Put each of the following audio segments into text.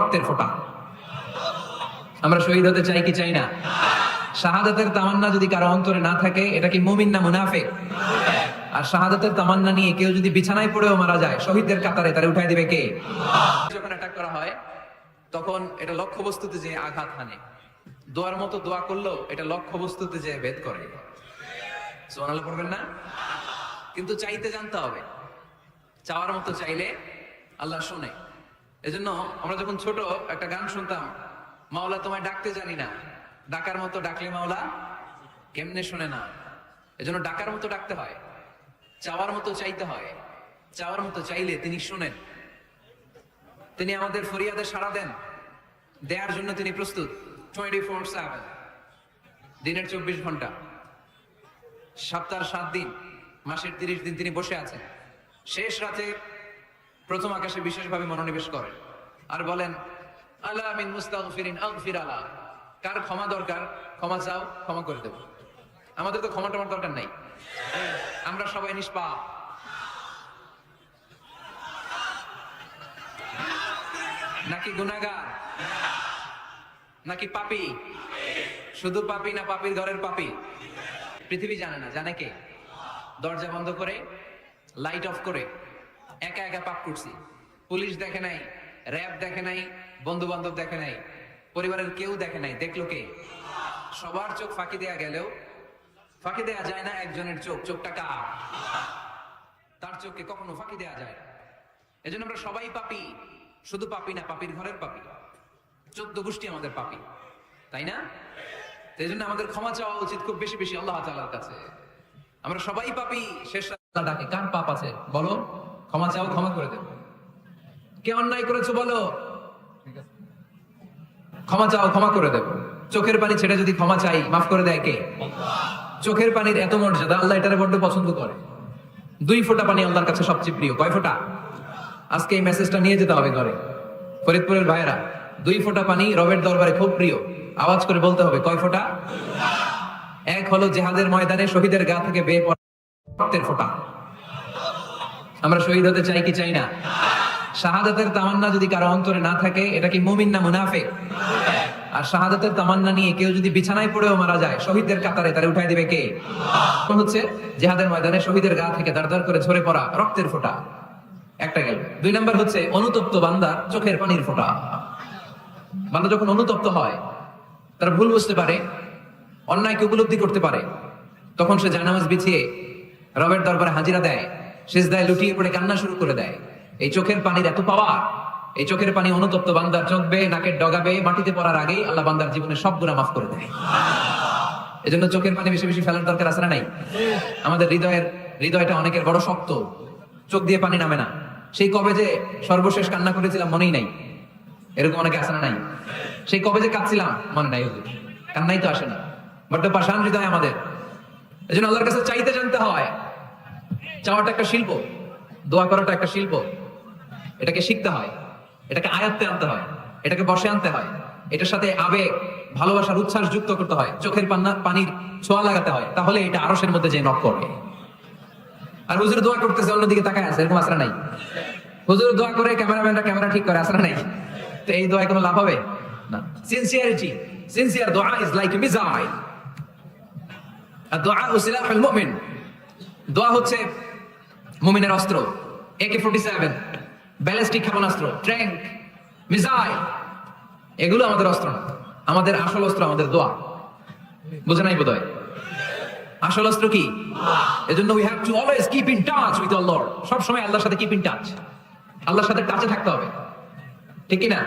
রক্তের ফোঁটা। আমরা শহীদ হতে চাই কি চাই না? শাহাদাতের তামান্না যদি কারও অন্তরে না থাকে, এটা কি মুমিন না মুনাফিক? আর শাহাদাতের তামান্না নিয়ে কেউ যদি বিছানায় পড়েও মারা যায়, শহীদদের কাতারে তারা উঠাই দিবে কে? যখন অ্যাটাক করা হয়, তখন এটা লক্ষ্য বস্তুতে যে আঘাত হানে। দোয়ার মতো দোয়া করলেও এটা লক্ষ্য বস্তুতে যে ভেদ করে। সোনাল পড়বেন না? কিন্তু চাইতে জানতে হবে। চাওয়ার মতো চাইলে আল্লাহ শুনে। এজন্য আমরা যখন ছোট একটা গান শুনতাম, মাওলা তোমায় ডাকতে জানি না। ডাকার মতো ডাকলে মাওলা কেমনে শুনে না? এজন্য ডাকার মতো ডাকতে হয়। চাওয়ার মতো চাইতে হয়। চাওয়ার মতো চাইলে তিনি শুনেন। তিনি আমাদের ফরিয়াদে সাড়া দেন। দেওয়ার জন্য তিনি প্রস্তুত। টোয়েন্টি ফোর সেভেন দিনের চব্বিশ ঘণ্টা। সপ্তাহ সাত দিন, মাসের তিরিশ দিন তিনি বসে আছেন। শেষ রাতে প্রথম আকাশে বিশেষভাবে মনোনিবেশ করেন আর বলেন আল্লাহ আমিন মুস্তাগফিরিন, আগফির কার ক্ষমা দরকার, ক্ষমা চাও, ক্ষমা করে দেব। আমাদের তো ক্ষমা টমার দরকার নাই। আমরা সবাই নিষ্পাপ। নাকি গুনাগার নাকি পাপি? শুধু পাপি না পাপির ঘরের পাপি? পৃথিবী জানে না। জানে কে? দরজা বন্ধ করে, লাইট অফ করে একা একা পাপ করছি। পুলিশ দেখে নাই, র্যাব দেখে নাই বন্ধু বান্ধব দেখে নাই, পরিবারের কেউ দেখে নাই। দেখল কে? সবার চোখ ফাঁকি দেয়া গেলেও, ফাঁকি দেয়া যায় না একজনের চোখ। চোখটা কার? তার চোখকে কখনো ফাঁকি দেয়া যায় এজন্য আমরা সবাই পাপি। শুধু পাপি না, পাপির ঘরের পাপি। চোদ্দ গোষ্ঠী আমাদের পাপি। তাই না? এই জন্য আমাদের ক্ষমা চাওয়া উচিত খুব বেশি বেশি আল্লাহ তাআলার কাছে। আমরা সবাই পাপি, শেষ ডাকে। কার পাপ আছে? বলো। ক্ষমা চাও, ক্ষমা করে দেব। কে অন্যায় করেছ বলো? ক্ষমা চাও, ক্ষমা করে দেব। চোখের পানি ছেড়ে যদি ক্ষমা চাই, মাফ করে দেয় কে? চোখের পানির এত মর্যাদা, আল্লাহ এটারে বড্ড পছন্দ করে। দুই ফোঁটা পানি আল্লাহর কাছে সবচেয়ে প্রিয়। কয় ফোঁটা? আজকে এই মেসেজটা নিয়ে যেতে হবে ঘরে। ফরিদপুরের ভাইয়েরা, দুই ফোঁটা পানি রবের দরবারে খুব প্রিয়। আওয়াজ করে বলতে হবে, কয় ফোঁটা? এক হলো জেহাদের ময়দানে শহীদের গা থেকে বেয়ে পড়া রক্তের ফোঁটা। আমরা শহীদ হতে চাই কি চাই না? শাহাদাতের তামান্না যদি কারও অন্তরে না থাকে, এটা কি মুমিন না মুনাফিক? আর শাহাদাতের তামান্না নিয়ে কেউ যদি বিছানায় পড়েও মারা যায় শহীদদের কাতারে তারা উঠাই দিবে কে? হচ্ছে? জেহাদের ময়দানে শহীদের গা থেকে দাঁড় করে ঝরে পড়া রক্তের ফোঁটা। একটা গেল। দুই নাম্বার হচ্ছে অনুতপ্ত বান্দার চোখের পানির ফোঁটা। বান্দা যখন অনুতপ্ত হয়, তার ভুল বুঝতে পারে, অন্যায়কে উপলব্ধি করতে পারে, তখন সে জানামাজ বিছিয়ে রবের দরবারে হাজিরা দেয়। শেষ দেয় লুটিয়ে পড়ে কান্না শুরু করে দেয়। এই চোখের পানির এত পাওয়ার এই চোখের পানি অনুতপ্ত বান্দার চোখ বেয়ে নাকের ডগাবে, মাটিতে পড়ার আগেই আল্লাহ বান্দার জীবনে সব গুণা মাফ করে দেয়। এজন্য চোখের পানি বেশি বেশি ফেলার দরকার আছে না নাই? আমাদের হৃদয়ের, হৃদয়টা অনেকের বড় শক্ত। চোখ দিয়ে পানি নামে না। সেই কবে যে সর্বশেষ কান্না করেছিলাম মনেই নাই। এরকম অনেকে আসে না নাই? সেই কবে যে কাঁদছিলাম, মনে নাই কান্নাই তো আসে না। বড্ড পাষাণ হৃদয় আমাদের। এই জন্য আল্লাহর কাছে চাইতে জানতে হয় চাওয়াটা একটা শিল্প, দোয়া করাটা একটা শিল্প। এটাকে শিখতে হয়, এটাকে আয়াত্তে আনতে হয়, এটাকে বসে আনতে হয়, এটার সাথে আবেগ, ভালোবাসার উচ্ছ্বাস যুক্ত করতে হয়, চোখের পান্না, পানির ছোঁয়া লাগাতে হয়, তাহলে এটা আরসের মধ্যে যে নক করবে আর হুজুর দোয়া করতেছে, অন্যদিকে তাকায় আছে, এরকম আসরা নাই। হুজুর দোয়া করে, ক্যামেরাম্যানরা ক্যামেরা ঠিক করে আসরা নাই। তো এই দোয়ায় কোনো লাভ হবে? না। সিনসিয়ারিটি সিনসিয়ার দোয়া ইজ লাইক মিজাইল আর দোয়া উসিলাহুল মুমিন, দোয়া হচ্ছে মুমিনের অস্ত্র A K forty seven ballistic ক্ষেপণাস্ত্র ট্র্যাঙ্ক মিসাইল, এগুলো আমাদের অস্ত্র না। আমাদের আসল অস্ত্র আমাদের দোয়া। বুঝে নাই বোধ আসল অস্ত্র কি? We have to always keep in touch with all Lord সব সময় আল্লাহর সাথে কিপ ইন টাচ আল্লাহর সাথে টাচে থাকতে হবে। ঠিক কি না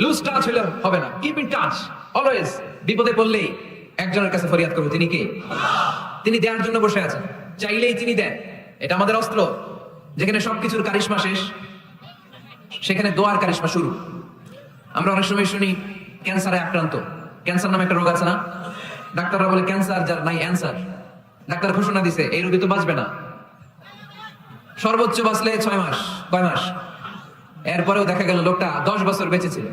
লুজ টাচ হলে হবে না। কিপ ইন টাচ অলওয়েজ বিপদে পড়লেই একজনের কাছে ফরিয়াদ করব। তিনি কে? তিনি দেওয়ার জন্য বসে আছেন। চাইলেই তিনি দেন। এটা আমাদের অস্ত্র, যেখানে সবকিছুর কারিশমা শেষ, সেখানে দোয়ার কারিশমা শুরু। আমরা অনেক সময় শুনি, ক্যান্সারে আক্রান্ত। ক্যান্সার নামে একটা রোগ আছে না? ডাক্তাররা বলে, ক্যান্সার যার নাই অ্যান্সার। ডাক্তার ঘোষণা দিছে, এই রোগী তো বাঁচবে না। সর্বোচ্চ বাঁচলে ছয় মাস, কয় মাস? এরপরেও দেখা গেল লোকটা দশ বছর বেঁচে ছিল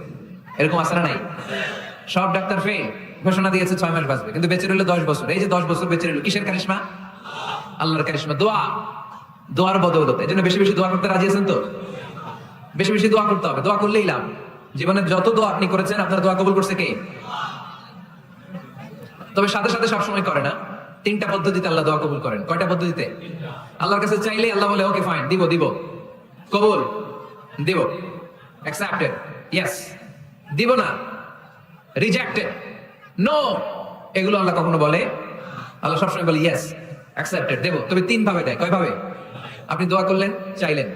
এরকম আছে নাই? সব ডাক্তার ফেল ঘোষণা দিয়েছে, ছয় মাস বাঁচবে। কিন্তু বেঁচে রইল দশ বছর। এই যে দশ বছর বেঁচে রইল, কিসের কারিশমা? আল্লাহর কারিশমা দোয়া। দোয়ার বদৌলত। এই জন্য বেশি বেশি দোয়া করতে রাজি আছেন তো? বেশি বেশি দোয়া করতে হবে। দোয়া করলেই লাভ। জীবনে যত দোয়া আপনি করেছেন, আপনার দোয়া কবুল করছে কে? তবে সাথে সাথে সবসময় করে না। তিনটা পদ্ধতিতে আল্লাহ দোয়া কবুল করেন। কয়টা পদ্ধতিতে? আল্লাহর কাছে চাইলে আল্লাহ বলে ওকে ফাইন দিব দিব। কবুল? দিব। অ্যাকসেপ্টেড ইয়েস দিব না? রিজেক্টেড নো এগুলো আল্লাহ কখনো বলে? আল্লাহ সবসময় বলে ইয়েস অ্যাকসেপ্টেড দেব। তবে তিন ভাবে দেয়। কয় ভাবে? আপনি দোয়া করলেন, চাইলেন।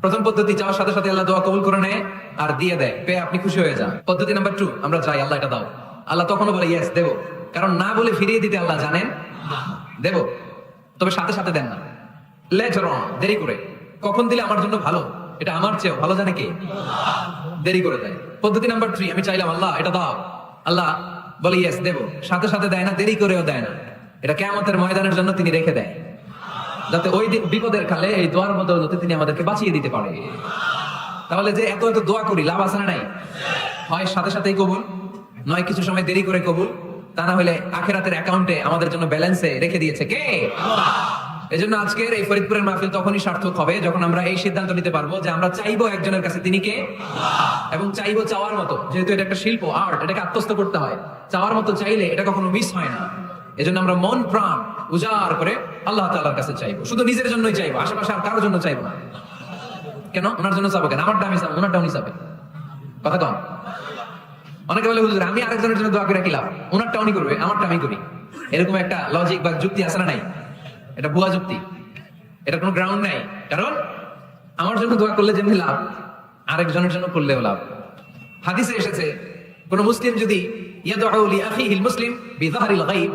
প্রথম পদ্ধতি, চাওয়ার সাথে সাথে আল্লাহ দোয়া কবুল করে নেয় আর দিয়ে দেয়। পেয়ে আপনি খুশি হয়ে যান। পদ্ধতি নাম্বার টু আমরা চাই আল্লাহ এটা দাও। আল্লাহ তখনও বলে ইয়েস দেব। কারণ না বলে ফিরিয়ে দিতে আল্লাহ জানেন। দেব। তবে সাথে সাথে দেন না। লেটার অন দেরি করে। কখন দিলে আমার জন্য ভালো? এটা আমার চেয়েও। ভালো জানে কে? দেরি করে দেয়। পদ্ধতি নাম্বার থ্রি আমি চাইলাম, আল্লাহ, এটা দাও। আল্লাহ বলে ইয়েস দেব। সাথে সাথে দেয় না, দেরি করেও দেয় না। এটা কেমতের ময়দানের জন্য তিনি রেখে দেয় যাতে ওই দিন বিপদের কালে, এই দোয়ার বদলতে তিনি আমাদেরকে বাঁচিয়ে দিতে পারে। তাহলে যে এত এত দোয়া করি, লাভ আছে না নাই? হয় সাথে সাথেই কবুল, নয় কিছু সময় দেরি করে কবুল। তা না হলে আখেরাতের অ্যাকাউন্টে আমাদের জন্য ব্যালেন্সে রেখে দিয়েছে কে? এজন্য আজকের এই ফরিদপুরের মাহফিল তখনই সার্থক হবে, যখন আমরা এই সিদ্ধান্ত নিতে পারব যে আমরা চাইব একজনের কাছে তিনি কে? এবং চাইব চাওয়ার মতো, যেহেতু এটা একটা শিল্প আর্ট এটাকে আত্মস্থ করতে হয়। চাওয়ার মতো চাইলে এটা কখনো মিস হয় না। এজন্য আমরা মন, প্রাণ উজাড় করে আল্লাহ তাআলার কাছে চাইব। শুধু নিজের জন্যই চাইব, আশেপাশে আর কারোর জন্য চাইব না। কেন? ওনার জন্য চাবো কেন? আমার দামি চাবো ওনার দামি চাবে। কথা কম অনেকে বলে, হুজুর, আমি আরেকজনের জন্য দোয়া করে কি লাভ? ওনারটা উনি করবে, আমারটা আমি করি। এরকম একটা লজিক বা যুক্তি আছে না নাই? এটা ভুয়া যুক্তি। এটা কোনো গ্রাউন্ড নাই। কারণ আমার জন্য দোয়া করলে যেমনি লাভ, আরেকজনের জন্য করলেও লাভ। হাদিসে এসেছে, কোন মুসলিম যদি ইয়াদউ লি আখিহিল মুসলিম বিযাহরিল গায়ব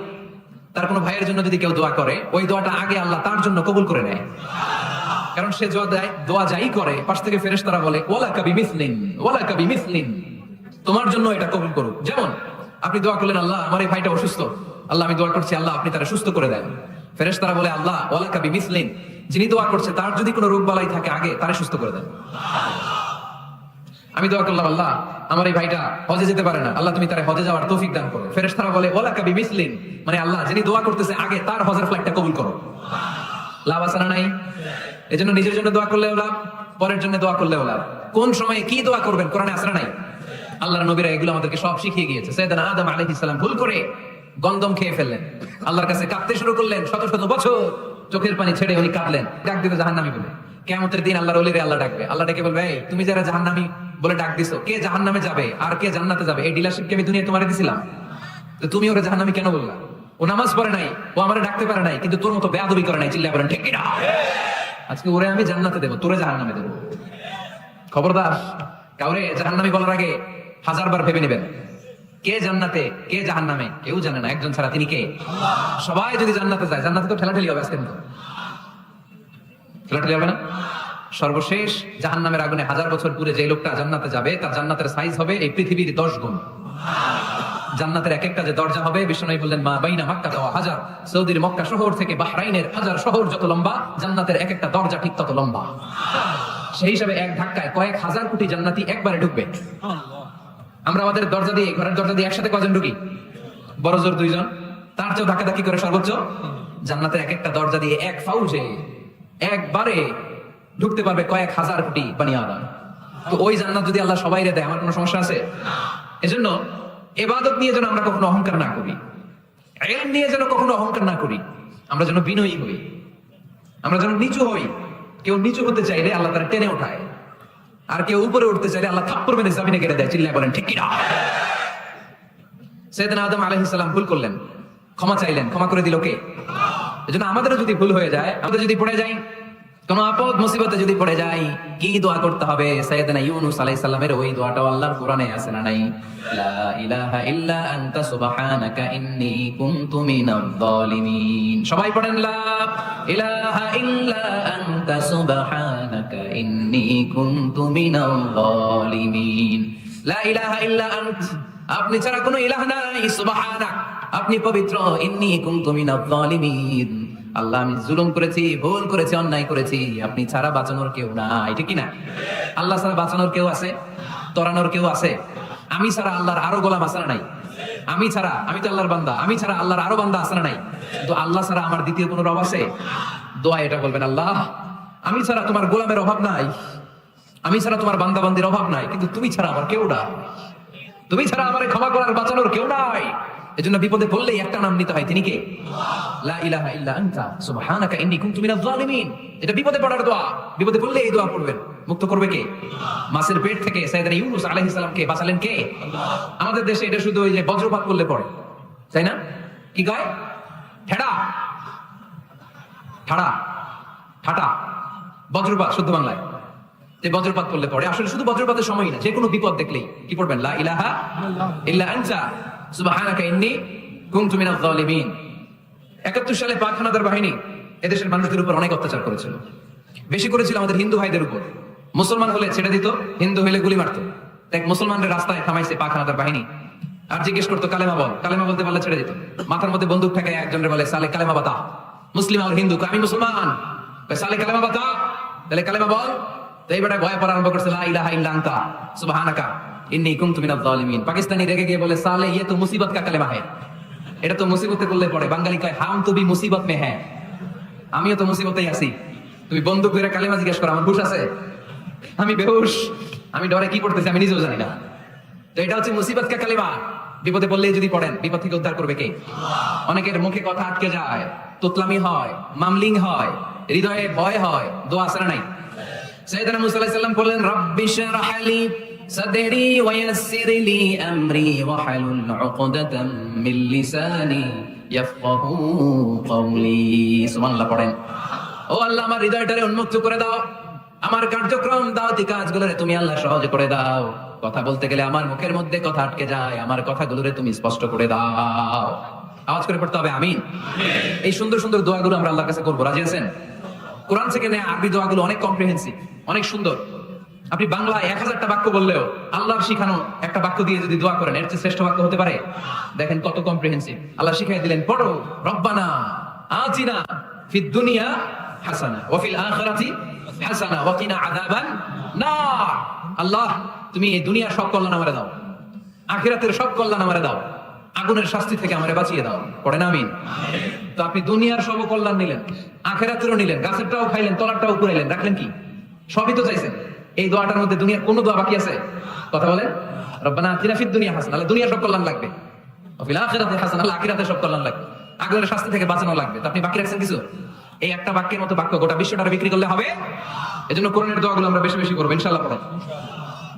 তার কোনো ভাইয়ের জন্য যদি কেউ দোয়া করে, ওই দোয়াটা আগে আল্লাহ তার জন্য কবুল করে নেয়। কারণ সে দোয়া দেয় দোয়া যাই করে, পাশ থেকে ফেরেশতারা বলে ওয়ালা কাবি মিসলিন ওয়ালা কাবি মিসলিন তোমার জন্য এটা কবুল করুক। যেমন, আপনি দোয়া করলেন, আল্লাহ, আমার এই ভাইটা অসুস্থ। আল্লাহ, আমি দোয়া করছি, আল্লাহ, আপনি তারা সুস্থ করে দেন। ফেরেস তারা বলে, আল্লাহ ওয়ালা কাবি মিসলিন যিনি দোয়া করছে, তার যদি কোনো রোগ বালাই থাকে, আগে তারা সুস্থ করে দেন। আমি দোয়া করলাম, আল্লাহ আমার এই ভাইটা হজে যেতে পারে না। আল্লাহ তুমি তার হজে যাওয়ার তৌফিক দান করো। ফেরেশতারা বলে, ওলা কাবি মিসলিন। মানে আল্লাহ, যিনি দোয়া করতেছে আগে তার হজের ফ্লাইটটা কবুল করো। লাভ আছে না নাই? এজন্য নিজের জন্য দোয়া করলেও লাভ, পরের জন্য দোয়া করলেও লাভ। কোন সময়ে কি দোয়া করবেন, কোরআনে আসরা নাই? আল্লাহর নবীরা এগুলো আমাদেরকে সব শিখিয়ে গিয়েছে। সৈয়দানা আদম আলাইহিস সালাম ভুল করে গন্ধম খেয়ে ফেললেন। আল্লাহর কাছে কাঁদতে শুরু করলেন শত শত বছর। চোখের পানি ছেড়ে উনি কাঁদলেন। ডাক দিতে জাহান্নামী বলে। কেমতের দিন আল্লাহর ওলিরে আল্লাহ ডাকবে। আল্লাহ ডেকে বলবে তুমি যারা জাহান্নামী বলে ডাক দিছো, কে জাহান্নামে যাবে আর কে জান্নাতে যাবে? এই ডিলারশিপকে আমি দুনিয়া তোমারে দিছিলাম? তো তুমি ওরা জাহান্নামী কেন বললা? ও নামাজ পড়ে নাই, ও আমারে ডাকতে পারে নাই, কিন্তু তোর মতো বেয়াদবি করে নাই চিল্লা বলেন, ঠিক কিনা? আজকে ওরে আমি জান্নাতে দেবো, তোরে জাহান্নামে দেবো। খবরদার, কাউরে জাহান্নামী বলার আগে হাজারবার ভেবে নেবেন। কে জান্নাতে, কে জাহান্নামে? কেউ জানে না, একজন ছাড়া তিনি কে? সবাই যদি জান্নাতে যায়, জান্নাতে তো ঠেলাঠেলি হবে আজকে ঠেলাঠেলি হবে না? সর্বশেষ জাহান্নামের আগুনে হাজার বছর পুরে যে লোকটা জান্নাতে যাবে, তার জান্নাতের সাইজ হবে এই পৃথিবীর দশ গুণ। জান্নাতের এক একটা যে দরজা হবে বিষ্ণু বললেন, মা বাইনা মক্কা দেওয়া হাজার। সৌদির মক্কা শহর থেকে বাহরাইনের হাজার শহর যত লম্বা, জান্নাতের এক একটা দরজা ঠিক তত লম্বা। সেই হিসাবে এক ধাক্কায় কয়েক হাজার কোটি জান্নাতি একবারে ঢুকবে। আমরা আমাদের দরজা দিয়ে, ঘরের দরজা দিয়ে একসাথে কজন ঢুকি? বড় জোর দুইজন। তার চেয়েও ধাক্কা ধাক্কি করে সর্বোচ্চ। জান্নাতের এক একটা দরজা দিয়ে এক ফাউজে, একবারে ঢুকতে পারবে কয়েক হাজার কোটি বানি আদম তো ওই জান্নাত যদি আল্লাহ সবাই দেয়, আমার কোনো সমস্যা আছে? এজন্য এবাদত নিয়ে যেন আমরা কখনো অহংকার না করি। এলম নিয়ে যেন কখনো অহংকার না করি। আমরা যেন বিনয়ী হই। আমরা যেন নিচু হই। কেউ নিচু হতে চাইলে আল্লাহ তারা টেনে ওঠায়। আর কেউ উপরে উঠতে চাইলে আল্লাহ থাপ্পর মেরে জামিনে কেটে দেয়। চিল্লায় বলেন, ঠিক কিনা সেদিন আদম আলাইহিস সালাম ভুল করলেন। ক্ষমা চাইলেন। ক্ষমা করে দিল কে? এজন্য আমাদেরও যদি ভুল হয়ে যায়, আমাদের যদি পড়ে যাই কোন আপদ মুসিবতে যদি পড়ে যাই, কি দোয়া করতে হবে? ইউনুস আলাইহিস সালামের ওই আল্লাহর কোরআনে আছে না নাই? লা ইলাহা ইল্লা আনতা সুবহানাকা ইন্নী কুনতু মিনাজ জালিমিন সবাই পড়েন, লা ইলাহা ইল্লা আনতা সুবহানাকা ইন্নী কুনতু মিনাজ জালিমিন লা ইলাহা ইল্লা আন্ত, আপনি ছাড়া কোনো ইলাহ নাই, সুবহানাক। আপনি পবিত্র, ইন্নী কুনতু মিনাজ জালিমিন আল্লাহ, আমি জুলুম করেছি, ভুল করেছি, অন্যায় করেছি, আপনি ছাড়া বাঁচানোর কেউ নাই, ঠিক না আল্লাহ ছাড়া বাঁচানোর কেউ আছে? তরানোর কেউ আছে? আমি ছাড়া আল্লাহর আরও গোলাম না নাই? আমি ছাড়া, আমি তো আল্লাহর বান্দা, আমি ছাড়া আল্লাহর আরও বান্দা না নাই? তো আল্লাহ ছাড়া আমার দ্বিতীয় কোনো রব আছে? দোয়া এটা বলবেন, আল্লাহ, আমি ছাড়া তোমার গোলামের অভাব নাই। আমি ছাড়া তোমার বান্দা বান্দির অভাব নাই, কিন্তু তুমি ছাড়া আমার কেউ নাই। তুমি ছাড়া আমার ক্ষমা করার, বাঁচানোর কেউ নাই। এজন্য বিপদে পড়লেই একটা নাম নিতে হয়। তিনি কে? লা ইলাহা ইল্লা আনতা, সুবহানাকা ইন্নী কুনতু এটা বিপদে পড়ার দোয়া। বিপদে পড়লে এই দোয়া পড়বেন। মুক্ত করবে কে? মাছের পেট থেকে আলাইহিস বাঁচালেন কে? আমাদের দেশে এটা শুধু ওই যে বজ্রপাত করলে পড়ে। তাই না? কি কয় ঠেড়া। ঠাড়া। ঠাটা। বজ্রপাত, শুদ্ধ বাংলায়। যে বজ্রপাত করলে পড়ে। আসলে শুধু বজ্রপাতের সময় না, যে কোনো বিপদ দেখলেই। কি পড়বেন? লা ইলাহা ইল্লা আনতা। সুবহানাকা ইন্নী জালিমিন 71 সালে পাক হানাদার বাহিনী এদেশের মানুষদের উপর অনেক অত্যাচার করেছিল। বেশি করেছিল আমাদের হিন্দু ভাইদের উপর। মুসলমান হলে ছেড়ে দিত, হিন্দু হলে গুলি মারতো। মুসলমানদের রাস্তায় থামাইছে পাক হানাদার বাহিনী। আর জিজ্ঞেস করতো, কালেমা বল? কালেমা বলতে পারলে ছেড়ে দিত। মাথার মধ্যে বন্দুক ঠেকায় একজনের বলে, সালে কালেমা বাতা। মুসলিম আর হিন্দু, আমি মুসলমান। সালে কালেমা বাতা? তাহলে কালেমা বল? তো এই বেটায় ভয় পড়া আরম্ভ করছে, লা ইলাহা ইল্লা আনতা, সুবহানাকা। ইন্নী জালিমিন পাকিস্তানি রেগে গিয়ে বলে, সালে ইয়ে তো মুসিবত কা কালেমা এটা তো মুসিবতে করলে পড়ে। বাঙালি কয়, হাম তো বি মুসিবত মে হ্যাঁ আমিও তো মুসিবতেই আছি। তুমি বন্দুক ধরে কালেমা জিজ্ঞেস করো, আমার আছে? আমি বেহুশ। আমি ডরে কি পড়তেছি আমি নিজেও জানি না। তো এটা হচ্ছে মুসিবত কা কালেমা। বিপদে পড়লেই যদি পড়েন, বিপদ থেকে উদ্ধার করবে কে? অনেকের মুখে কথা আটকে যায়, তোতলামি হয়, মামলিং হয়, হৃদয়ে ভয় হয়, দোয়া আসরা নাই? সৈয়দনা মুসা আলাইহিস বললেন, রাব্বি শরহ ওয়া ইয়াসসির লি আমরি ওয়া হালুল উকদাতাম মিন লিসানি ইয়াফকাহু কওলি সুবহানাল্লাহ পড়েন। ও আল্লাহ আমার হৃদয়টারে উন্মুক্ত করে দাও। আমার কার্যক্রম দাওতি কাজগুলোরে তুমি আল্লাহ সহজ করে দাও। কথা বলতে গেলে আমার মুখের মধ্যে কথা আটকে যায়। আমার কথাগুলোরে তুমি স্পষ্ট করে দাও। আওয়াজ করে পড়তে হবে আমিন। এই সুন্দর সুন্দর দোয়াগুলো আমরা আল্লাহর কাছে করব। রাজি আছেন? কোরআন থেকে নেয় আরবি দোয়াগুলো অনেক কম্প্রিহেন্সিভ অনেক সুন্দর। আপনি বাংলায় এক হাজারটা বাক্য বললেও আল্লাহর শিখানো একটা বাক্য দিয়ে যদি দোয়া করেন, এর চেয়ে শ্রেষ্ঠ বাক্য হতে পারে? দেখেন কত কম্প্রিহেন্সিভ আল্লাহ শিখাই দিলেন, পড়ো, রব্বানা আজিনা ফিদ দুনিয়া হাসানা, ওয়া ফিল আখিরাতি হাসানা, ওয়া কিনা আযাবান নার। আল্লাহ, তুমি এই দুনিয়ার সব কল্যাণ আমারে দাও। আখিরাতের সব কল্যাণ আমারে দাও। আগুনের শাস্তি থেকে আমারে বাঁচিয়ে দাও। পড়েন, আমিন। তো আপনি দুনিয়ার সব কল্যাণ নিলেন, আখেরাতেরও নিলেন, গাছেরটাও খাইলেন, তলারটাও পুরাইলেন রাখলেন কি? সবই তো চাইছেন। এই দোয়াটার মধ্যে দুনিয়ার কোনো দোয়া বাকি আছে? কথা বলেন। রব্বানা আতিনা ফিদ দুনিয়া হাসান, আল্লাহ দুনিয়ার সব কল্যাণ লাগবে। অফিল আখিরাতে হাসান, আল্লাহ আখিরাতে সব কল্যাণ লাগবে। আগুনের শাস্তি থেকে বাঁচানো লাগবে। তো আপনি বাকি রাখছেন কিছু? এই একটা বাক্যের মতো বাক্য গোটা বিশ্বটা বিক্রি করলে হবে? এজন্য কোরআনের দোয়াগুলো আমরা বেশি বেশি করব, ইনশাআল্লাহ পড়েন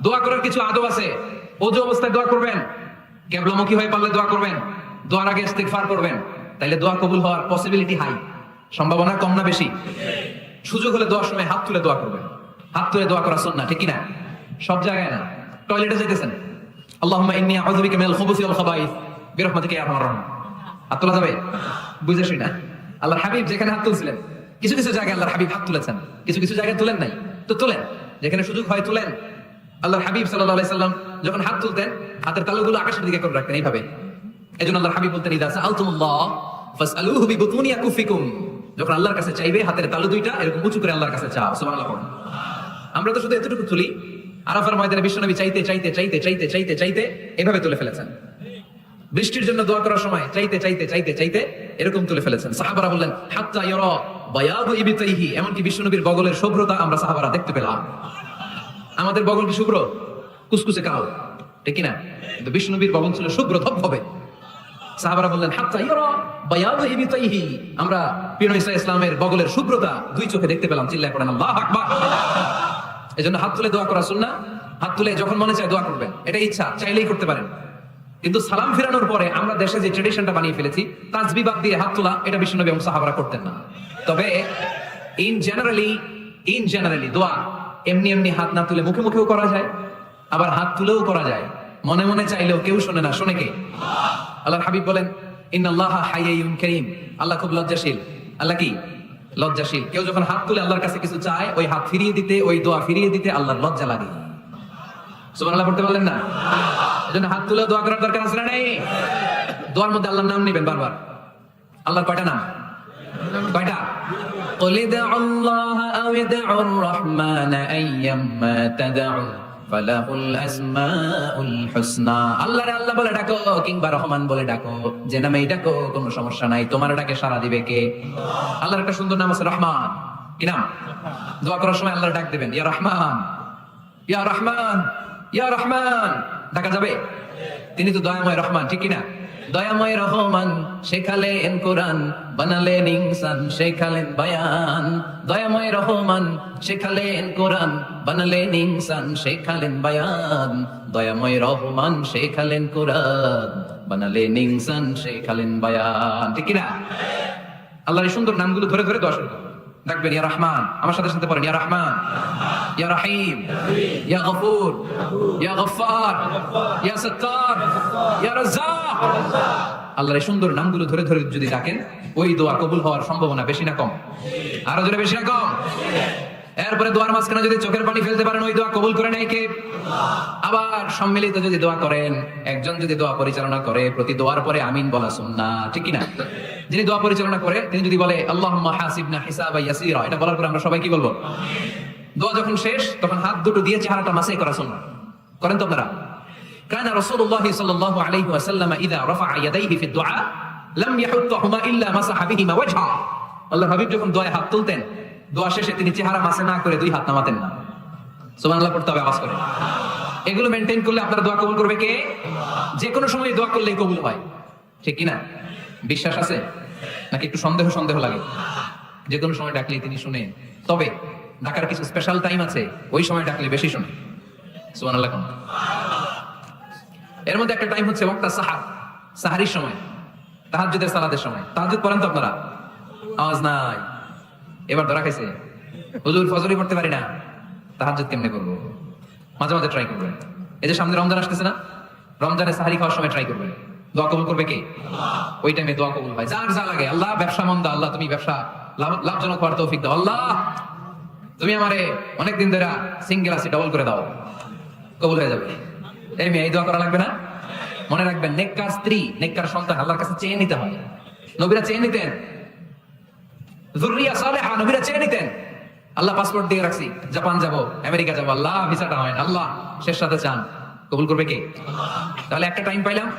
দোয়া করার কিছু আদব আছে? ওজু অবস্থায় দোয়া করবেন, কেবলামুখী হয়ে পারলে দোয়া করবেন, দোয়ার আগে ইস্তিগফার করবেন, তাইলে দোয়া কবুল হওয়ার পসিবিলিটি হাই সম্ভাবনা কম না বেশি? সুযোগ হলে দোয়ার সময় হাত তুলে দোয়া করবেন। হাত তুলে দোয়া করা না ঠিক না সব জায়গায় না। টয়লেটে যেতেছেন খুবুসি হাত তোলা যাবে? না। আল্লাহর হাবিব যেখানে হাত তুলছিলেন, কিছু কিছু জায়গায় হাবিব হাত তুলেছেন। কিছু কিছু জায়গায় তুলেন নাই। তো তুলেন। যেখানে সুযোগ হয় তুলেন। হাবিব সাল্লাম যখন হাত তুলতেন, হাতের তালুগুলো আকাশের দিকে করে রাখতেন এইভাবে। আল্লাহর হাবিব বলতেন যখন আল্লাহর কাছে চাইবে, হাতের তালু দুইটা, এরকম উঁচু করে আল্লাহর কাছে চাও। সুবহানাল্লাহ আমরা তো শুধু এতটুকু তুলি। আরাফার ময়দানে বিশ্বনবী চাইতে চাইতে চাইতে চাইতে চাইতে চাইতে এভাবে তুলে ফেলেছেন। বৃষ্টির জন্য দোয়া করার সময় চাইতে চাইতে চাইতে চাইতে এরকম তুলে ফেলেছেন। সাহাবারা বললেন, হাত্তা ইয়ারা বায়াদু ইবিতাইহি। এমনকি বিশ্বনবীর বগলের শুভ্রতা আমরা সাহাবারা দেখতে পেলাম। আমাদের বগল কি শুভ্র? কুসকুসে কাল। ঠিক না কিন্তু বিষ্ণুবীর বগল ছিল শুভ্র ধবধবে। সাহাবারা বললেন, হাত্তা ইয়ারা বায়াদু ইবিতাইহি? আমরা প্রিয় ইসলামের বগলের শুভ্রতা দুই চোখে দেখতে পেলাম। চিল্লায় পড়েন, আল্লাহু আকবার। এজন্য হাত তুলে দোয়া করা সুন্নাহ। হাত তুলে যখন মনে চায় দোয়া করবেন এটা ইচ্ছা, চাইলেই করতে পারেন। কিন্তু সালাম ফেরানোর পরে আমরা দেশে যে ট্রেডিশনটা বানিয়ে ফেলেছি, তাজবি বাদ দিয়ে হাত তোলা, এটা বিষ্ণুনবী এবং সাহাবারা করতেন না। তবে ইন জেনারেলি ইন জেনারেলি দোয়া, এমনি এমনি হাত না তুলে মুখে মুখেও করা যায়, আবার হাত তুলেও করা যায়। মনে মনে চাইলেও কেউ শোনে না, শোনে কে? আল্লাহর হাবিব বলেন ইন আল্লাহ হাইয়ুন করিম। আল্লাহ খুব লজ্জাশীল। আল্লাহ কি? লজ্জাশীল কেউ যখন হাত তুলে আল্লাহর কাছে কিছু চায় ওই হাত ফিরিয়ে দিতে ওই দোয়া ফিরিয়ে দিতে আল্লাহর লজ্জা লাগে সুবহানাল্লাহ পড়তে পারলেন না এজন্য হাত তুলে দোয়া করার দরকার আছে না নেই দোয়ার মধ্যে আল্লাহর নাম নেবেন বারবার আল্লাহর কয়টা নাম কয়টা قل ادعوا الله أو ادعوا الرحمن أيما تدعوا ফালাহুল আসমাউল হুসনা। আল্লাহরে আল্লাহ বলে ডাকো, কিংবা রহমান বলে ডাকো। যে নামে ডাকো, কোনো সমস্যা নাই। তোমার ডাকে সারা দিবে কে? আল্লাহর একটা সুন্দর নাম আছে রহমান। কি নাম? দোয়া করার সময় আল্লাহ ডাক দেবেন। ইয়া রহমান ইয়া রহমান ইয়া রহমান। ডাকা যাবে? তিনি তো দয়াময় রহমান, ঠিক কিনা? না দয়াময় রহমান, শেখালেন কোরআন, বানালেন ইনসান, শেখালেন বায়ান। দয়াময় রহমান, শেখালেন কোরআন, বানালেন ইনসান, শেখালেন বায়ান। দয়াময় রহমান, শেখালেন কোরআন, বানালেন ইনসান, শেখালেন বায়ান। ঠিক কিনা? আল্লাহর সুন্দর নামগুলো ধরে ধরে করো। ডাকবেন, ইয়া রহমান। আমার সাথে সাথে পড়েন ইয়া রহমান। ইয়া রহিম। ইয়া গফুর। ইয়া গফফার। ইয়া সত্তার। ইয়া রাজ্জাক। আল্লাহর এই সুন্দর নামগুলো ধরে ধরে যদি ডাকেন, ওই দোয়া কবুল হওয়ার সম্ভাবনা বেশি না কম। আরও জোরে বেশি না কম? এরপরে দোয়ার মাঝখানে যদি চোখের পানি ফেলতে পারেন ওই দোয়া কবুল করে নেয় কে আবার সম্মিলিত যদি দোয়া করেন একজন যদি দোয়া পরিচালনা করে প্রতি দোয়ার পরে আমিন বলা সুন্না ঠিক কি না যিনি দোয়া পরিচালনা করে তিনি যদি বলে আল্লাহুম্মা হাসিবনা হিসাবা ইয়াসিরা এটা বলার পরে আমরা সবাই কি বলবো দোয়া যখন শেষ তখন হাত দুটো দিয়ে চেহারাটা মাসে করা সুন্না করেন তো আপনারা كان رسول الله صلى الله عليه وسلم إذا رفع يديه في الدعاء لم يحطهما إلا مسح بهما وجهه আল্লাহ হাবিব যখন দোয়ায় হাত তুলতেন দোয়া শেষে তিনি চেহারা মাসে না করে দুই হাত নামাতেন না। সুবহানাল্লাহ, পড়তে হবে, আওয়াজ করে। এগুলো মেনটেন করলে আপনার দোয়া কবুল করবে কে? যে কোনো সময় দোয়া করলেই কবুল হয়। ঠিক কি না বিশ্বাস আছে? নাকি একটু সন্দেহ সন্দেহ লাগে? যে কোনো সময় ডাকলে তিনি শুনে। তবে ডাকার কিছু স্পেশাল টাইম আছে, ওই সময় ডাকলে বেশি শুনে। সুবহানাল্লাহ কোন এর মধ্যে একটা টাইম হচ্ছে ওয়াক্তা সাহার সাহারির সময়। তাহাজ্জুদের সালাতের সময়। তাহাজ্জুদ পড়েন তো আপনারা? আওয়াজ নাই। এবার ধরা খাইছে। হুজুর ফজরই পড়তে পারি না। তাহাজ্জুদ কেমনে করব? মাঝে মাঝে ট্রাই করবেন। এই যে সামনে রমজান আসতেছে না? রমজানে সাহারি খাওয়ার সময় ট্রাই করবেন। দোয়া কবুল করবে কে? ওই টাইমে দোয়া কবুল হয়। যার যা লাগে। আল্লাহ ব্যবসা মন্দা। আল্লাহ তুমি ব্যবসা লাভজনক হওয়ার তৌফিক দাও। আল্লাহ তুমি আমারে অনেকদিন ধরে সিঙ্গেল আছি ডবল করে দাও। কবুল হয়ে যাবে। এই মেয়ে এই দোয়া করা লাগবে না? মনে রাখবেন নেককার স্ত্রী নেককার সন্তান আল্লাহর কাছে চেয়ে নিতে হয়। নবীরা চেয়ে নিতেন জুররিয়া সালেহা, নবীরা চেয়ে নিতেন আল্লাহ পাসপোর্ট দিয়ে রাখছি। জাপান যাব, আমেরিকা যাব। আল্লাহ, ভিসাটা হয় আল্লাহ, শেষ সাথে চান। কবুল করবে কে? তাহলে একটা টাইম পাইলাম।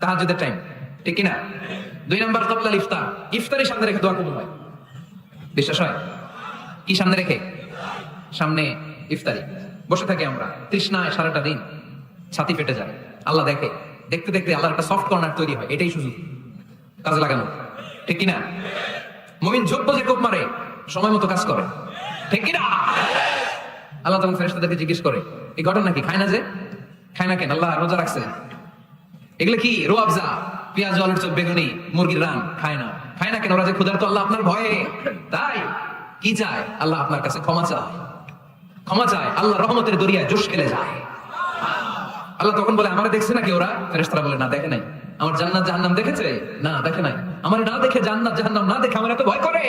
তাহাজ্জুদের টাইম ঠিক কি না দুই নাম্বার কবলাল ইফতার। ইফতারের সামনে রেখে দোয়া কবুল হয়। বিশ্বাস হয়? কি সামনে রেখে? সামনে ইফতারি। বসে থাকি আমরা। তৃষ্ণায় সারাটা দিন। ছাতি ফেটে যায়। আল্লাহ দেখে। দেখতে দেখতে আল্লাহর একটা সফট কর্নার তৈরি হয়। এটাই সুযোগ। কাজে লাগানো। ঠিক কিনা? মমিন ঝোপ যে কোপ মারে, সময় মতো কাজ করে। ঠিক কিনা? আল্লাহ তখন ফেরেস্তাদেরকে জিজ্ঞেস করে, এই ঘটনা কি? খায় না যে? খায় না কেন? আল্লাহ রোজা রাখছে। এগুলো কি? রোয়াবজা পেঁয়াজ, আলুর চোখ বেগুনি, মুরগির রান, খায় না। খায় না কেন? ওরা যে ক্ষুধার্ত, আল্লাহ আপনার ভয়ে। তাই? কি চায়? আল্লাহ আপনার কাছে ক্ষমা চায়। ক্ষমা চায়, আল্লাহ রহমতের দরিয়ায় জোশ খেলে যায়। আল্লাহ তখন বলে, আমার দেখছে নাকি ওরা? ফেরেশতারা বলে, না, দেখে নাই। আমার জান্নাত জাহান্নাম দেখেছে? না, দেখে নাই। আমার না দেখে জান্নাত জাহান্নাম না দেখে আমার এত ভয় করে।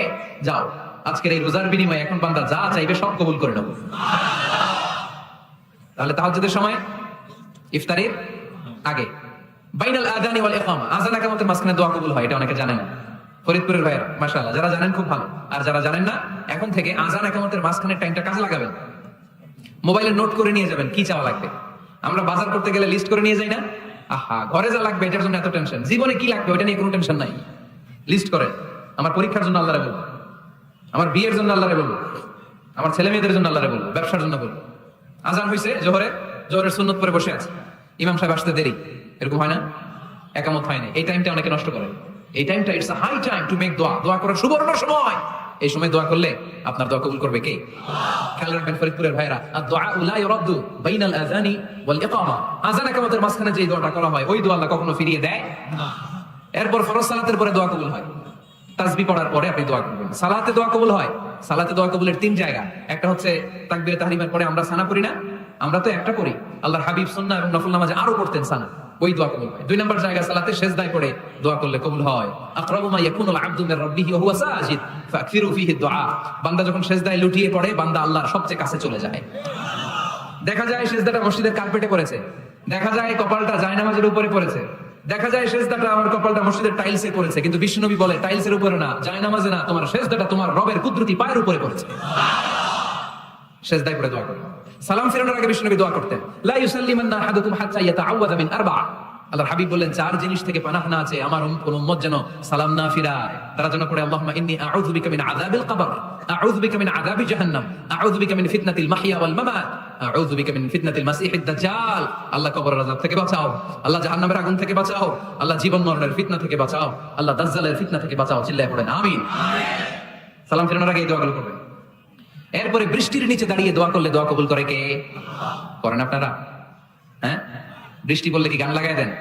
যাও, আজকের এই রোজার বিনিময়ে এখন বান্দা যা চাইবে সব কবুল করে নেব। তাহলে তাহাজ্জুদের সময়, ইফতারের আগে। বাইনাল ওয়াল ইকামা। আযান ইকামতের মাঝখানে দোয়া কবুল হয়, এটা অনেকে জানে না ফরিদপুরের ভাইরা মাশাআল্লাহ, যারা জানেন খুব ভালো। আর যারা জানেন না, এখন থেকে আযান ইকামতের মাঝখানে টাইমটা কাজে লাগাবেন। মোবাইলে নোট করে নিয়ে যাবেন, কি চাওয়া লাগবে? আমরা বাজার করতে গেলে লিস্ট করে নিয়ে যাই না? আহা, ঘরে যা লাগবে, এটার জন্য এত টেনশন জীবনে কি লাগবে ওটা নিয়ে কোনো টেনশন নাই। লিস্ট করে, আমার পরীক্ষার জন্য আল্লাহরে বলব। আমার বিয়ের জন্য আল্লাহরে বলব। আমার ছেলে মেয়েদের জন্য আল্লাহরে বলব। ব্যবসার জন্য বলব। আজান হয়েছে জোহরে, জোহরের সুন্নত পরে বসে আছে। ইমাম সাহেব আসতে দেরি। এরকম হয় না? একামত হয় না এই টাইমটা অনেকে নষ্ট করে। এই টাইমটা it's high time to make দোয়া দোয়া করার সুবর্ণ সময়। এই সময় দোয়া করলে আপনার দোয়া কবুল করবে কে? খেয়াল রাখবেন ফরিদপুরের ভাইরা আর দোয়া উলা ইউরাদ্দু বাইনাল আযানি ওয়াল ইকামা। আযান ইকামতের মাঝখানে যে দোয়াটা করা হয়, ওই দোয়া আল্লাহ কখনো ফিরিয়ে দেয় না। এরপর ফরজ সালাতের পরে দোয়া কবুল হয়। তাসবি পড়ার পরে আপনি দোয়া করবেন। সালাতে দোয়া কবুল হয়। সালাতে দোয়া কবুলের তিন জায়গা। একটা হচ্ছে তাকবীরে তাহরিমের পরে আমরা সানা করি না, আমরা তো একটা করি। আল্লাহর হাবিব সুন্নাহ এবং নফল নামাজে আরও পড়তেন সানা। ওই দোয়া কবুল হয়। দুই নম্বর জায়গা সালাতে দোয়া করলে কবুল হয়। ইয়াকুনুল মির রাব্বিহি ওয়া হুয়া সাজিদ ফাকফিরু ফিহি বান্দা যখন লুটিয়ে পড়ে, বান্দা আল্লাহর সবচেয়ে কাছে চলে যায়। দেখা যায় মসজিদের কার্পেটে পড়েছে। দেখা যায় কপালটা জায়নামাজের উপরে পড়েছে। দেখা যায় সেজদাটা আমার কপালটা মসজিদের টাইলসে পড়েছে। কিন্তু বিষ্ণুনবী বলে টাইলসের উপরে না, জায়নামাজে না, তোমার সেজদাটা তোমার রবের কুদরতি পায়ের উপরে পড়েছে। সেজদায় পড়ে দোয়া করো। সালাম ফিরানোর আগে বিষ্ণুনবী দোয়া করতেন। লা ইউসাল্লিমান্না আহাদুকুম হাত্তা মিন আরবা আল্লাহর হাবিব বললেন চার জিনিস থেকে পানাহ না আছে, আমার উম্মত যেন সালাম না ফিরায়। তারা যেন আউযু বিকা মিন আযাবিল কবর। আউযু বিকা মিন আযাবি জাহান্নাম। আউযু বিকা মিন ফিতনাতিল ওয়াল মামাত। আউযু বিকা মিন ফিতনাতিল মাসিহিদ দাজ্জাল। আল্লাহ কবরের আযাব থেকে বাঁচাও। আল্লাহ জাহান্নামের আগুন থেকে বাঁচাও। আল্লাহ জীবন মরণের ফিতনা থেকে বাঁচাও। আল্লাহ দাজ্জালের ফিতনা থেকে বাঁচাও। চিল্লায় পড়েন, আমিন। সালাম আগে করবেন। এরপরে বৃষ্টির নিচে দাঁড়িয়ে দোয়া করলে দোয়া কবুল করে কে? করেন আপনারা? হ্যাঁ? বৃষ্টি পড়লে কি গান লাগাই দেন?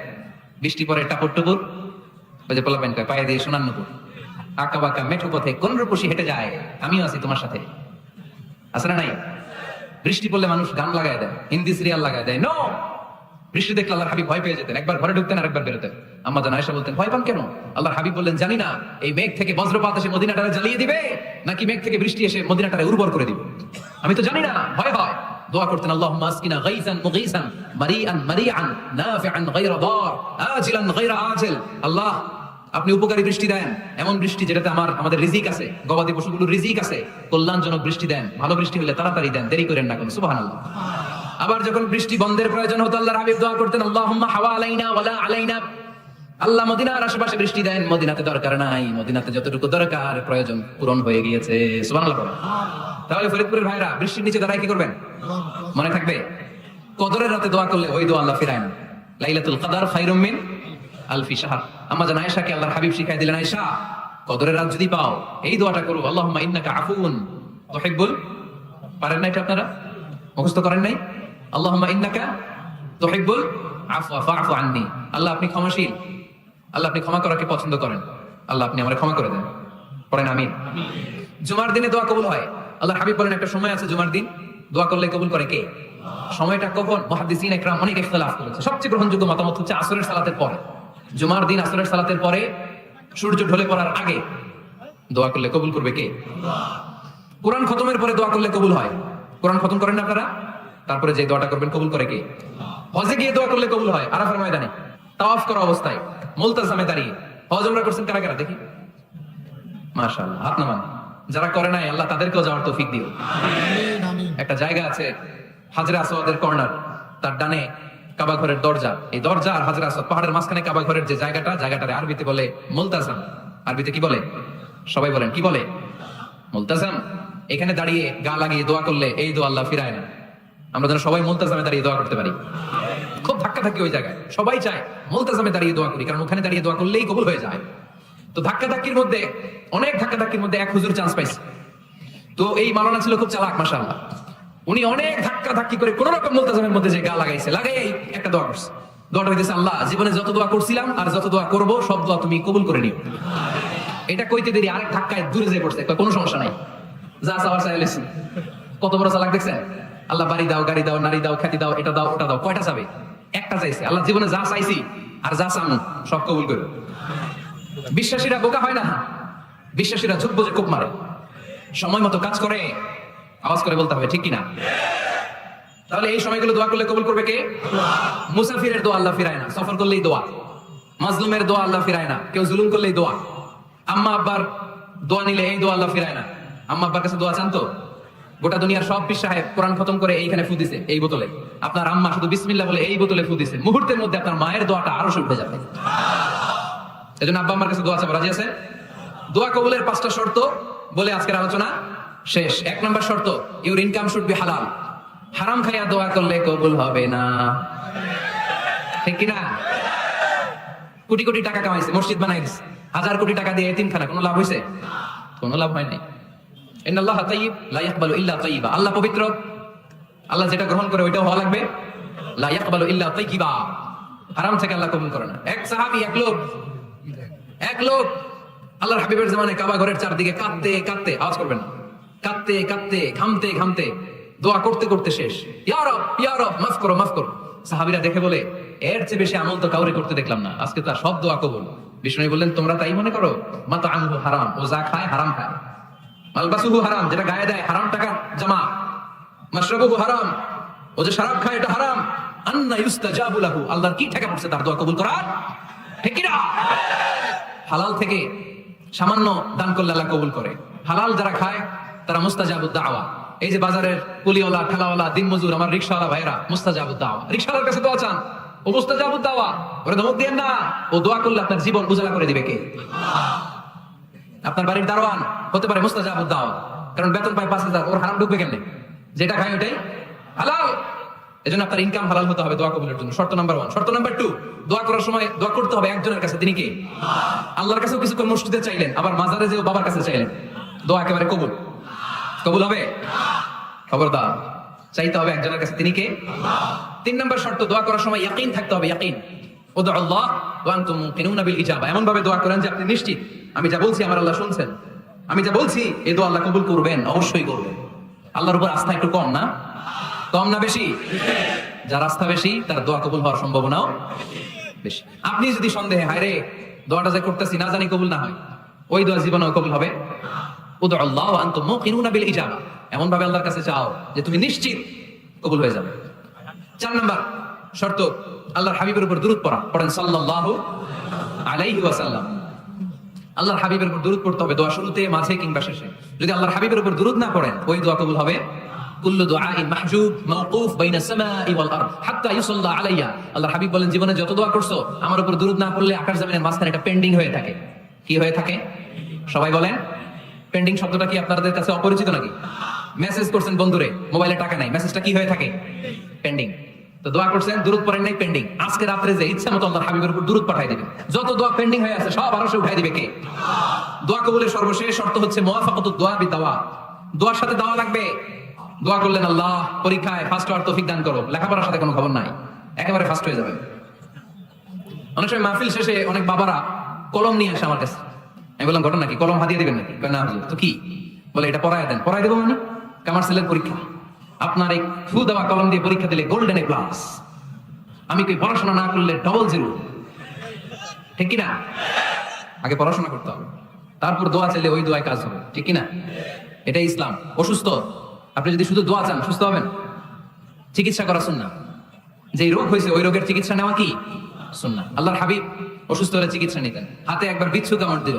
বৃষ্টি পরে টাপুর টুপুর? ওই যে পোলাপেন কয়, পায়ে দিয়ে সোনান নুপুর। আঁকা বাঁকা মেঠো পথে কোন রূপসী হেঁটে যায়? আমিও আছি তোমার সাথে। আছে না নাই? বৃষ্টি পড়লে মানুষ গান লাগায় দেয়, হিন্দি সিরিয়াল লাগায় দেয়। নো বৃষ্টি দেখলে আল্লাহর হাবিব ভয় পেয়ে যেতেন। একবার ঘরে ঢুকতেন আর একবার বেরোতেন। আম্মা জান বলতেন, ভয় পান কেন? আল্লাহর হাবিব বললেন, জানি না, এই মেঘ থেকে বজ্রপাত এসে মদিনাটারে জ্বালিয়ে দিবে, নাকি মেঘ থেকে বৃষ্টি এসে মদিনাটারে উর্বর করে দিবে? আমি তো জানি না, ভয় হয়। দোয়া করতেন গাইসান নাফিআন গায়রা দার, আজিলান গায়রা আজিল। আল্লাহ, আপনি উপকারী বৃষ্টি দেন। এমন বৃষ্টি যেটাতে আমার, আমাদের রিজিক আছে, গবাদি পশুগুলোর রিজিক আছে। কল্যাণজনক বৃষ্টি দেন, ভালো বৃষ্টি হলে তাড়াতাড়ি দেন, দেরি করেন না কোন? সুবহানাল্লাহ। আবার যখন বৃষ্টি বন্ধের প্রয়োজন হতো, আল্লাহর হাবিব দোয়া করতেন, আল্লাহুম্মা হাওয়া আলাইনা ওয়ালা আলাইনা। আল্লাহ মদিনার আশেপাশে বৃষ্টি দেন, মদিনাতে দরকার নাই, মদিনাতে যতটুকু দরকার প্রয়োজন পূরণ হয়ে গিয়েছে। সুবহানাল্লাহ। তাহলে ফরিদপুরের ভাইরা, বৃষ্টির নিচে দাঁড়ায় কি করবেন? মনে থাকবে? কদরের রাতে দোয়া করলে ওই দোয়া আল্লাহ ফিরায় না। লাইলাতুল কদর খায়রুম মিন আলফি শাহর। আম্মা জান আয়েশাকে আল্লাহর হাবিব শিখাই দিলেন, আয়েশা, কদরের রাত যদি পাও, এই দোয়াটা করো। আল্লাহুম্মা ইন্নাকা আফুন তুহিব্বুল। পারেন না এটা আপনারা? মুখস্থ করেন নাই? আল্লাহুম্মা ইন্নাকা তুহিব্বুল আফওয়া আননি। আল্লাহ আপনি ক্ষমাশীল। আল্লাহ আপনি ক্ষমা করাকে পছন্দ করেন। আল্লাহ আপনি আমারে ক্ষমা করে দেন। পড়েন আমিন। জুমার দিনে দোয়া কবুল হয়। আল্লাহ হাবিব বলেন, একটা সময় আছে জুমার দিন। দোয়া করলে কবুল করে কে? সময়টা কখন? মহাদিসিন একরাম অনেক ইখতিলাফ করেছে। সবচেয়ে গ্রহণযোগ্য মতামত হচ্ছে আসরের সালাতের পরে। জুমার দিন আসরের সালাতের পরে সূর্য ঢলে পড়ার আগে দোয়া করলে কবুল করবে কে? কোরআন খতমের পরে দোয়া করলে কবুল হয়। কোরআন খতম করেন না আপনারা? তারপরে যে দোয়াটা করবেন, কবুল করে কে হজে গিয়ে দোয়া করলে কবুল হয়, আরাফার ময়দানে। তাওয়াফ করা অবস্থায়। মুলতাজামে দাঁড়িয়ে। হজ আমরা করছেন কারা কারা? দেখি। মাশাআল্লাহ, হাত নামান। যারা করে নাই, আল্লাহ তাদেরকেও যাওয়ার তৌফিক দিও। একটা জায়গা আছে, হাজরা আসওয়াদের কর্নার। তার ডানে কাবা ঘরের দরজা। এই দরজা আর হাজরা আসওয়াদ পাহাড়ের মাঝখানে কাবা ঘরের যে জায়গাটা, জায়গাটারে আরবিতে বলে মুলতাজাম। আরবিতে কি বলে? সবাই বলেন, কি বলে? মুলতাজাম। এখানে দাঁড়িয়ে গা লাগিয়ে দোয়া করলে এই দোয়া আল্লাহ ফিরায় না। আমরা যেন সবাই মুলতাজামে দাঁড়িয়ে দোয়া করতে পারি। খুব ধাক্কা থাকি ওই জায়গায়। সবাই চায় মুলতাজামে দাঁড়িয়ে দোয়া করি, কারণ ওখানে দাঁড়িয়ে দোয়া করলেই কবুল হয়ে যায়। তো ধাক্কা ধাক্কির মধ্যে, অনেক ধাক্কা ধাক্কির মধ্যে এক হুজুর চান্স পাইছে। তো এই মালানা ছিল খুব চালাক, মাশাআল্লাহ। উনি অনেক ধাক্কা ধাক্কি করে কোন রকম মুলতাজামের মধ্যে যে গা লাগাইছে লাগাই একটা দোয়া করছে। দোয়াটা হইতেছে, আল্লাহ, জীবনে যত দোয়া করছিলাম আর যত দোয়া করব, সব দোয়া তুমি কবুল করে নিও। এটা কইতে দেরি, আরেক ধাক্কায় দূরে যেয়ে পড়ছে কোনো সমস্যা নাই। যা চাওয়ার চাইলেছি। কত বড় চালাক দেখছেন? আল্লাহ বাড়ি দাও, গাড়ি দাও, নারী দাও, খ্যাতি দাও, এটা দাও, ওটা দাও, কয়টা চাবে? একটা চাইছে। আল্লাহ জীবনে যা চাইছি, আর যা চামু, সব কবুল করো বিশ্বাসীরা বোকা হয় না? বিশ্বাসীরা ঝুঁক বুঝে খুব মারে। সময় মতো কাজ করে, আওয়াজ করে বলতে হবে, ঠিক কিনা? তাহলে এই সময়গুলো দোয়া করলে কবুল করবে কে? মুসাফিরের দোয়া আল্লাহ ফিরায় না, সফর করলেই দোয়া। মাজলুমের দোয়া আল্লাহ ফিরায় না, কেউ জুলুম করলেই দোয়া। আম্মা আব্বার দোয়া নিলে এই দোয়া আল্লাহ ফিরায় না। আম্মা আব্বার কাছে দোয়া চান তো? গোটা দুনিয়ার সব পীর সাহেব কোরআন খতম করে এইখানে ফু দিছে, এই বোতলে। আপনার আম্মা শুধু বিসমিল্লাহ বলে এই বোতলে ফু দিছে। মুহূর্তের মধ্যে আপনার মায়ের দোয়াটা আরও শুনতে যাবে। এজন্য আব্বা আমার কাছে দোয়া চাবো, রাজি আছে? দোয়া কবুলের পাঁচটা শর্ত বলে আজকের আলোচনা শেষ। এক নম্বর শর্ত ইউর ইনকাম শুড বি হালাল হারাম খাইয়া দোয়া করলে কবুল হবে না। ঠিক কিনা? কোটি কোটি টাকা কামাইছে, মসজিদ বানাই দিছে হাজার কোটি টাকা দিয়ে এতিমখানা, কোনো লাভ হয়েছে কোনো লাভ হয় নাই। লা ইয়াকবালু ইল্লা তাইয়িবা আল্লাহ পবিত্র। আল্লাহ যেটা গ্রহণ করে ওইটাও হওয়া লাগবে। ইল্লা তাইয়িবা হারাম থেকে আল্লাহ কবুল করে না। এক সাহাবী, এক লোক। এক লোক। আল্লাহর হাবিবের কাবা ঘরের চারদিকে কাঁদতে কাঁদতে, আওয়াজ করবেন না। কাঁদতে কাঁদতে, ঘামতে ঘামতে। দোয়া করতে করতে শেষ। ইয়ারব ইয়ারব মাফ করো মাফ করো। সাহাবিরা দেখে বলে, এর চেয়ে বেশি আমল তো কাউরে করতে দেখলাম না। আজকে তার সব দোয়া কবুল। বিষ্ণু বললেন, তোমরা তাই মনে করো? মাতা আনহু হারাম। ও যা খায়, হারাম খায়। হারাম, যেটা গায়ে দেয়, হারাম টাকা, জামা। মাশরাবুহু হারাম, ও যে শরাব খায়, এটা হারাম। আন্না ইউস্তাজাবু লাহু, আল্লাহর কি ঠেকা পড়ছে তার দোয়া কবুল করার? ঠিক না হালাল থেকে সামান্য দান করলে আল্লাহ কবুল করে। হালাল যারা খায়, তারা মুস্তাজাবুদ দাওয়া। এই যে বাজারের কুলিওয়ালা, ঠেলাওয়ালা দিন মজুর আমার রিক্সাওয়ালা ভাইরা মুস্তাজাবুদ দাওয়া। রিক্সাওয়ালার কাছে দোয়া চান, ও মুস্তাজাবুদ দাওয়া। ওরে ধমক দিয়েন না। ও দোয়া করলে আপনার জীবন উজালা করে দিবে কে? আপনার বাড়ির দারোয়ান হতে পারে মুস্তাজাবুদ দাওয়া কারণ বেতন পায় পাঁচ হাজার, ওর হারাম ঢুকবে কেমনে? যেটা খায় ওটাই হালাল! এজন্য আপনার ইনকাম হালাল হতে হবে দোয়া কবুলের জন্য। শর্ত নাম্বার ওয়ান শর্ত নাম্বার টু দোয়া করার সময় দোয়া করতে হবে একজনের কাছে। তিনি কে? আল্লাহর কাছেও কিছু মসজিদে চাইলেন, আবার মাজারে যেও বাবার কাছে চাইলেন। দোয়া একেবারে কবুল। কবুল হবে? খবরদার। চাইতে হবে একজনের কাছে। তিনি কে? তিন নম্বর শর্ত, দোয়া করার সময় ইয়াকিন থাকতে হবে, ইয়াকিন। ওদা আল্লাহ ওয়া আনতুম মুকিনুনা বিল ইজাবা। এমন ভাবে দোয়া করেন যে আপনি নিশ্চিত, আমি যা বলছি আমার আল্লাহ শুনছেন। আমি যা বলছি এই দোয়া আল্লাহ কবুল করবেন, অবশ্যই করবেন। আল্লাহর উপর আস্থা একটু কম না? কম না বেশি? যার আস্থা বেশি, তার দোয়া কবুল হওয়ার সম্ভাবনাও বেশি। আপনি যদি সন্দেহে হায় রে দোয়াটা যে করতেছি, না জানি কবুল না হয়, ওই দোয়া জীবনেও কবুল হবে? উদু আল্লাহ আনতুম মুকিনুনা বিল ইজাবা। এমন ভাবে আল্লাহর কাছে চাও যে তুমি নিশ্চিত কবুল হয়ে যাবে। চার নাম্বার শর্ত আল্লাহর হাবিবের উপর দূরত পড়া। পড়েন সাল্লাল্লাহু আলাইহি ওয়াসাল্লাম। আল্লাহর হাবিবের উপর দূরত পড়তে হবে দোয়া শুরুতে, মাঝে কিংবা শেষে। যদি আল্লাহর হাবিবের উপর দূরত না পড়েন, ওই দোয়া কবুল হবে। কুল্লু মাহজুব, মাওকুফ সামাই ওয়াল আরদ। হাত্তা ইউসাল্লা আলাইয়া। আল্লাহর হাবিব বলেন, জীবনে যত দোয়া করছ, আমার উপর দূরত না পড়লে আকাশ জমিনের মাঝখানে এটা পেন্ডিং হয়ে থাকে। কি হয়ে থাকে? সবাই বলেন পেন্ডিং শব্দটা কি আপনাদের কাছে অপরিচিত নাকি? মেসেজ করছেন, বন্ধুরে মোবাইলে টাকা নাই। মেসেজটা কি হয়ে থাকে? পেন্ডিং তো দোয়া করছেন দূরত পড়েন নাই পেন্ডিং আজকে রাত্রে যে ইচ্ছা মতো আল্লাহর হাবিবের উপর দূরত পাঠাই দিবেন। যত দোয়া পেন্ডিং হয়ে আছে, সব আরও সে উঠাই দিবে কে? দোয়া কবুলের সর্বশেষ শর্ত হচ্ছে মোয়াফাকত দোয়া বি দাওয়া দোয়ার সাথে দাওয়া লাগবে। দোয়া করলেন আল্লাহ, পরীক্ষায় ফার্স্ট হওয়ার তৌফিক দান করো। লেখাপড়ার সাথে কোনো খবর নাই। একেবারে ফার্স্ট হয়ে যাবে অনেক সময় মাহফিল শেষে অনেক বাবারা কলম নিয়ে আসে আমার কাছে। আমি বললাম, ঘটনা কি? কলম হাতিয়ে দিবেন নাকি? না তো কি? বলে, এটা পড়ায় দেন। পড়ায় দেবো মানে? কমার্সিয়ালের পরীক্ষা। আপনার এই ফু দেওয়া কলম দিয়ে পরীক্ষা দিলে গোল্ডেন এ প্লাস আমি কি পড়াশোনা না করলে ডবল জিরো ঠিক কি না আগে পড়াশোনা করতে হবে। তারপর দোয়া চাইলে ওই দোয়ায় কাজ হবে। ঠিক কি না এটাই ইসলাম। অসুস্থ? আপনি যদি শুধু দোয়া চান, সুস্থ হবেন? চিকিৎসা করা শুননা যে রোগ হয়েছে, ওই রোগের চিকিৎসা নেওয়া কি? শুননা আল্লাহর হাবিব অসুস্থ হলে চিকিৎসা নিতেন। হাতে একবার বিচ্ছু কামড় দিল।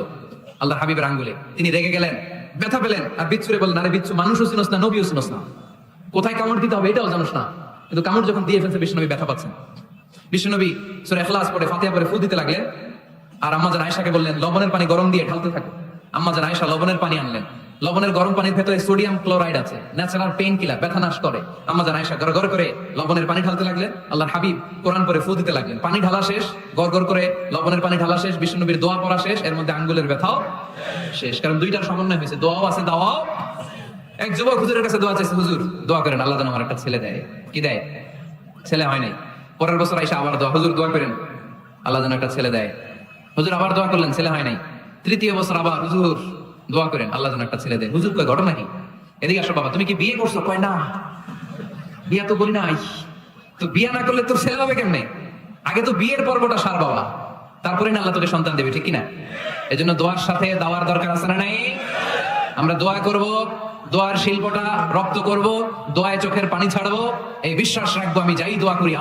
আল্লাহর হাবিবের আঙ্গুলে। তিনি রেগে গেলেন, ব্যথা পেলেন। আর বিচ্ছুরে বললেন, আরে বিচ্ছু মানুষও চিনস না, নবীও চিনস না। কোথায় কামড় দিতে হবে এটাও জানোস না। কিন্তু কামড় যখন দিয়ে ফেলছে, বিষ্ণনবী ব্যথা পাচ্ছেন। বিষ্ণনবী সুরে এখলাস পরে ফাতিহা পরে ফু দিতে লাগলেন। আর আম্মাজান আয়েশাকে বললেন, লবণের পানি গরম দিয়ে ঢালতে থাকো। আম্মাজান আয়েশা লবণের পানি আনলেন। লবণের গরম পানির ভেতরে সোডিয়াম ক্লোরাইড আছে, ন্যাচারাল পেইন কিলার ব্যথা নাশ করে। আম্মাজান আয়েশা গড় গড় করে লবণের পানি ঢালতে লাগলেন। আল্লাহর হাবিব কোরআন পরে ফু দিতে লাগলেন। পানি ঢালা শেষ, গড় গড় করে লবণের পানি ঢালা শেষ, বিষ্ণুনবীর দোয়া পড়া শেষ, এর মধ্যে আঙ্গুলের ব্যথাও শেষ। কারণ দুইটার সমন্বয় হয়েছে, দোয়াও আছে, দাওয়াও এক যুবক হুজুরের কাছে দোয়া চাইছে, হুজুর, দোয়া করেন, আল্লাহ আমার একটা ছেলে দেয়। কি দেয়? ছেলে হয় নাই। পরের বছর আইসা আবার দোয়া, হুজুর, দোয়া করেন, আল্লাহ একটা ছেলে দেয়। হুজুর আবার দোয়া করলেন, ছেলে হয় নাই। তৃতীয় বছর আবার, হুজুর, দোয়া করেন, আল্লাহ একটা ছেলে দেয়। হুজুর কয়, ঘটনা কি? এদিকে আসো বাবা, তুমি কি বিয়ে করছ? কয়, না। বিয়া তো করি নাই। তো বিয়া না করলে তোর ছেলে হবে কেমনে? আগে তো বিয়ের পর্বটা সার বাবা। তারপরে না আল্লাহ তোকে সন্তান দেবে, ঠিক কিনা? এজন্য দোয়ার সাথে দাওয়ার দরকার আছে না নাই? আমরা দোয়া করব, দোয়ার শিল্পটা রপ্ত করব, দোয়ায় চোখের পানি ছাড়বো, এই বিশ্বাস রাখব, আমি যাই দোয়া করি